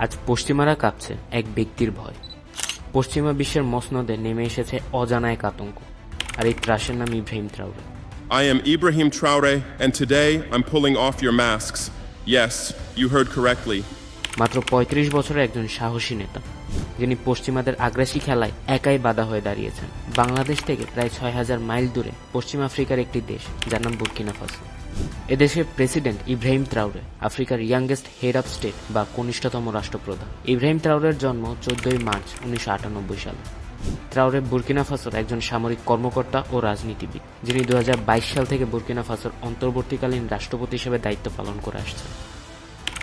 আজ পশ্চিমারা কাঁপছে এক ব্যক্তির ভয় পশ্চিমা বিশ্বের মসনদে নেমে এসেছে অজানা এক আতঙ্ক আর এই ত্রাসের নাম Ibrahim ত্রাউরে I am Ibrahim Traore, and today I'm pulling off your masks. Yes, you heard correctly. মাত্র ৩৫ বছরের একজন সাহসী নেতা যিনি পশ্চিমাদের আগ্রাসী খেলায় একাই বাধা হয়ে দাঁড়িয়েছেন বাংলাদেশ থেকে প্রায় ছয় হাজার মাইল দূরে পশ্চিম আফ্রিকার একটি দেশ যার নাম বুর্কিনা ফাসো এদেশের প্রেসিডেন্ট ইব্রাহিম ত্রাউরে আফ্রিকার ইয়াংগেস্ট হেড অফ স্টেট বা কনিষ্ঠতম রাষ্ট্রপ্রধান। ইব্রাহিম ত্রাউরের জন্ম চোদ্দই মার্চ উনিশশো আটানব্বই সালে। ত্রাউরে বুর্কিনা ফাসোর একজন সামরিক কর্মকর্তা ও রাজনীতিবিদ, যিনি দু হাজার বাইশ সাল থেকে বুর্কিনা ফাসোর অন্তর্বর্তীকালীন রাষ্ট্রপতি হিসেবে দায়িত্ব পালন করে আসছেন।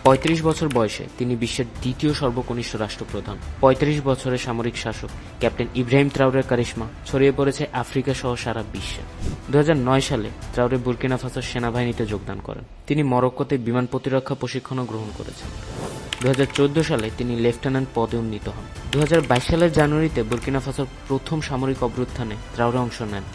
পঁয়ত্রিশ বছর বয়সে তিনি বিশ্বের দ্বিতীয় সর্বকনিষ্ঠ রাষ্ট্রপ্রধান। পঁয়ত্রিশ বছরের সামরিক শাসক ক্যাপ্টেন ইব্রাহিম ত্রাউরের কারিশমা ছড়িয়ে পড়েছে আফ্রিকা সহ সারা বিশ্বে। দু হাজার নয় সালে ত্রাউরে বুর্কিনা ফাসোর সেনাবাহিনীতে যোগদান করেন। তিনি মরক্কোতে বিমান প্রতিরক্ষা প্রশিক্ষণও গ্রহণ করেছেন। দু হাজার চোদ্দ সালে তিনি লেফটেন্যান্ট পদে উন্নীত হন। দু হাজার বাইশ সালের জানুয়ারিতে বুর্কিনা ফাসোর প্রথম সামরিক অভ্যুত্থানে ত্রাউরে অংশ নেন।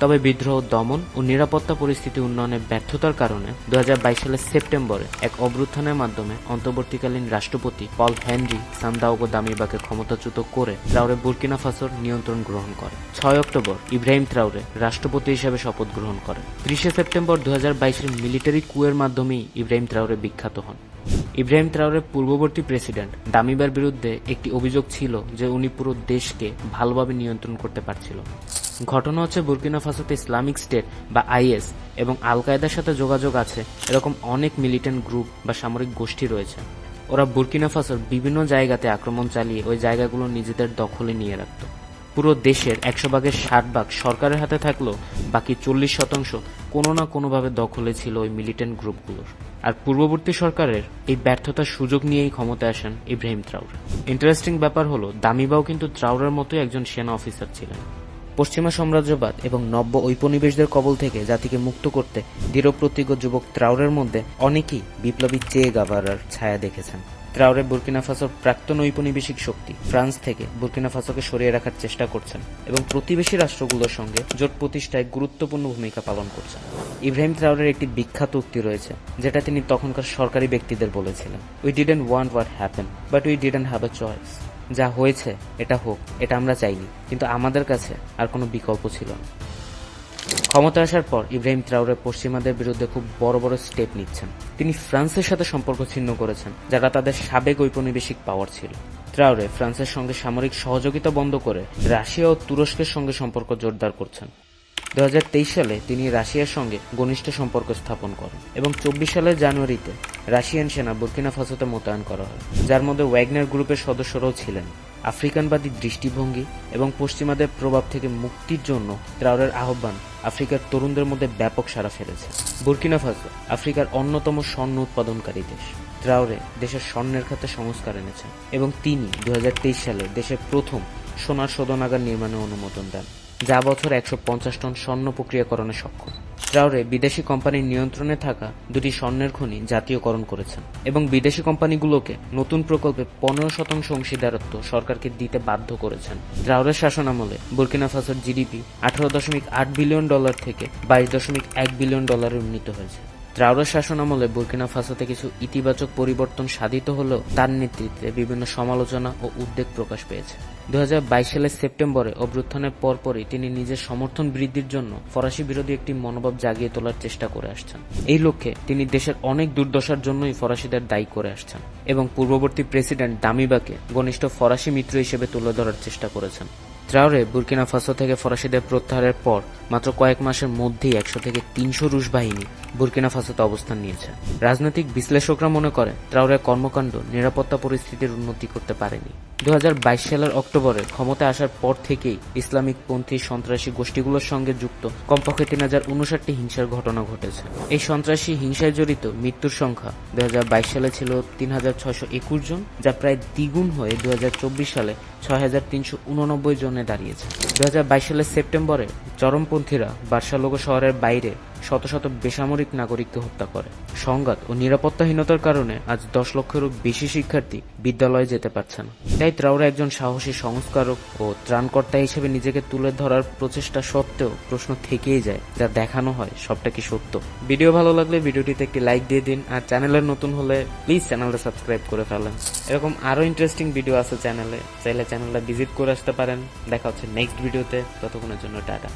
তবে বিদ্রোহ, দমন ও নিরাপত্তা পরিস্থিতি উন্নয়নের ব্যর্থতার কারণে দু হাজার বাইশ সালের সেপ্টেম্বরে এক অভ্যুত্থানের মাধ্যমে অন্তর্বর্তীকালীন রাষ্ট্রপতি পল হেনরি সান্দাওগো দামিবাকে ক্ষমতাচ্যুত করে ত্রাউরে বুর্কিনা ফাসোর নিয়ন্ত্রণ গ্রহণ করে। ছয় অক্টোবর ইব্রাহিম ত্রাউরে রাষ্ট্রপতি হিসেবে শপথ গ্রহণ করেন। ত্রিশে সেপ্টেম্বর দু হাজার মিলিটারি কুয়ের মাধ্যমেই ইব্রাহিম ত্রাউরে বিখ্যাত হন। ইব্রাহিম ত্রাউরের পূর্ববর্তী প্রেসিডেন্ট দামিবার বিরুদ্ধে একটি অভিযোগ ছিল যে উনি পুরো দেশকে ভালোভাবে নিয়ন্ত্রণ করতে পারছিল। ঘটনা হচ্ছে বুর্কিনা ফাসোতে ইসলামিক স্টেট বা আইএস এবং আল কায়দার সাথে যোগাযোগ আছে এরকম অনেক মিলিটেন্ট গ্রুপ বা সামরিক গোষ্ঠী রয়েছে। ওরা বুর্কিনা ফাসোর বিভিন্ন জায়গাতে আক্রমণ চালিয়ে ওই জায়গাগুলো নিজেদের দখলে নিয়ে রাখত। পুরো দেশের একশো ভাগের ষাট ভাগ সরকারের হাতে থাকলেও বাকি চল্লিশ শতাংশ কোনো না কোনোভাবে দখলে ছিল ওই মিলিটেন্ট গ্রুপগুলোর। আর পূর্ববর্তী সরকারের এই ব্যর্থতার সুযোগ নিয়েই ক্ষমতায় আসেন ইব্রাহিম ত্রাউরে ইন্টারেস্টিং ব্যাপার হলো, দামিবাও কিন্তু ত্রাউরের মতোই একজন সেনা অফিসার ছিলেন। পশ্চিমা সাম্রাজ্যবাদ এবং নব্য ঔপনিবেশদের কবল থেকে জাতিকে মুক্ত করতে দৃঢ়প্রতিজ্ঞ যুবক ত্রাউরের মধ্যে অনেকেই বিপ্লবী চে গাভারার ছায়া দেখেছেন। ত্রাউরে বুর্কিনা ফাসোর প্রাক্তন ঔপনিবেশিক শক্তি ফ্রান্স থেকে বুর্কিনা ফাসোকে সরিয়ে রাখার চেষ্টা করছেন এবং প্রতিবেশী রাষ্ট্রগুলোর সঙ্গে জোট প্রতিষ্ঠায় গুরুত্বপূর্ণ ভূমিকা পালন করছেন। ইব্রাহিম ত্রাউরের একটি বিখ্যাত উক্তি রয়েছে, যেটা তিনি তখনকার সরকারি ব্যক্তিদের বলেছিলেন we didn't want what happen but we didn't have a choice যা হয়েছে, এটা হোক, এটা আমরা চাইনি, কিন্তু আমাদের কাছে আর কোনো বিকল্প ছিল না। ক্ষমতা আসার পর ইব্রাহিম ত্রাউরে পশ্চিমাদের বিরুদ্ধে খুব বড় বড় স্টেপ নিচ্ছেন। তিনি ফ্রান্সের সাথে সম্পর্ক ছিন্ন করেছেন, যারা তাদের সাবেক ঔপনিবেশিক পাওয়ার ছিল। ত্রাউরে ফ্রান্সের সঙ্গে সামরিক সহযোগিতা বন্ধ করে রাশিয়া ও তুরস্কের সঙ্গে সম্পর্ক জোরদার করছেন। দু হাজার তেইশ সালে তিনি রাশিয়ার সঙ্গে ঘনিষ্ঠ সম্পর্ক স্থাপন করেন এবং চব্বিশ সালের জানুয়ারিতে রাশিয়ান সেনা বুর্কিনা ফাসোতে মোতায়েন করা হয়, যার মধ্যে ওয়াগনার গ্রুপের সদস্যরাও ছিলেন। আফ্রিকানবাদী দৃষ্টিভঙ্গি এবং পশ্চিমাদের প্রভাব থেকে মুক্তির জন্য ত্রাউরের আহ্বান আফ্রিকার তরুণদের মধ্যে ব্যাপক সাড়া ফেলেছে। বুর্কিনা ফাসো আফ্রিকার অন্যতম স্বর্ণ উৎপাদনকারী দেশ। ত্রাউরে দেশের স্বর্ণের খাতে সংস্কার এনেছেন এবং তিনি দু হাজার তেইশ সালে দেশের প্রথম সোনার শোধনাগার নির্মাণে অনুমোদন দেন। যা বছর একশো পঞ্চাশ টন স্বর্ণ প্রক্রিয়াকরণে সক্ষম। ট্রাউরে বিদেশি কোম্পানির নিয়ন্ত্রণে থাকা দুটি স্বর্ণের খনি জাতীয়করণ করেছেন এবং বিদেশি কোম্পানিগুলোকে নতুন প্রকল্পে পনেরো শতাংশ অংশীদারত্ব সরকারকে দিতে বাধ্য করেছেন। ট্রাউরের শাসন আমলে বুর্কিনা ফাসোর জিডিপি আঠারো দশমিক আট বিলিয়ন ডলার থেকে বাইশ দশমিক এক বিলিয়ন ডলারে উন্নীত হয়েছে। ট্রাউরের শাসন আমলে বুর্কিনা ফাসোতে কিছু ইতিবাচক পরিবর্তন সাধিত হলেও তার নেতৃত্বে বিভিন্ন সমালোচনা ও উদ্বেগ প্রকাশ পেয়েছে। দুহাজার বাইশ সালের সেপ্টেম্বরে অভ্যুত্থানের পরপরই তিনি নিজের সমর্থন বৃদ্ধির জন্য ফরাসি বিরোধী একটি মনোভাব জাগিয়ে তোলার চেষ্টা করে আসছেন। এই লক্ষ্যে তিনি দেশের অনেক দুর্দশার জন্যই ফরাসিদের দায়ী করে আসছেন এবং পূর্ববর্তী প্রেসিডেন্ট দামিবাকে ঘনিষ্ঠ ফরাসি মিত্র হিসেবে তুলে ধরার চেষ্টা করেছেন। ট্রাউরে বুর্কিনা ফাসো থেকে ফরাসিদের প্রত্যাহারের পর মাত্র কয়েক মাসের মধ্যেই একশো থেকে তিনশো রুশ বাহিনী বুর্কিনা ফাসোতে অবস্থান নিয়েছে। রাজনৈতিক বিশ্লেষকরা মনে করে ট্রাউরের কর্মকাণ্ড নিরাপত্তা পরিস্থিতির উন্নতি করতে পারেনি। দুহাজার বাইশ সালের অক্টোবরে ক্ষমতায় আসার পর থেকেই ইসলামিক পন্থী সন্ত্রাসী গোষ্ঠীগুলোর সঙ্গে যুক্ত কমপক্ষে তিন হাজার উনষাটটি হিংসার ঘটনা ঘটেছে। এই সন্ত্রাসী হিংসায় জড়িত মৃত্যুর সংখ্যা দুই হাজার বাইশ সালে ছিল তিন হাজার ছয়শো একুশ জন, যা প্রায় দ্বিগুণ হয়ে দুই হাজার চব্বিশ সালে ছয় হাজার তিনশো উননব্বই জনে দাঁড়িয়েছে। দু হাজার বাইশ সালের সেপ্টেম্বরে চরমপন্থীরা বার্সালোগো শহরের বাইরে শত শত বেসামরিক নাগরিককে হত্যা করে। সংঘাত ও নিরাপত্তাহীনতার কারণে আজ দশ লক্ষেরও বেশি শিক্ষার্থী বিদ্যালয়ে যেতে পারছে না। তাই ত্রাউরা একজন সাহসী সংস্কারক ও ত্রাণকর্তা হিসেবে নিজেকে তুলে ধরার প্রচেষ্টা সত্ত্বেও প্রশ্ন থেকেই যায়, যা দেখানো হয় সবটা কি সত্য? ভিডিও ভালো লাগলে ভিডিওটিতে একটি লাইক দিয়ে দিন আর চ্যানেলের নতুন হলে প্লিজ চ্যানেলটা সাবস্ক্রাইব করে ফেলেন। এরকম আরও ইন্টারেস্টিং ভিডিও আছে চ্যানেলে, চাইলে চ্যানেলটা ভিজিট করে আসতে পারেন। দেখা হচ্ছে নেক্সট ভিডিওতে, ততক্ষণের জন্য টাটা।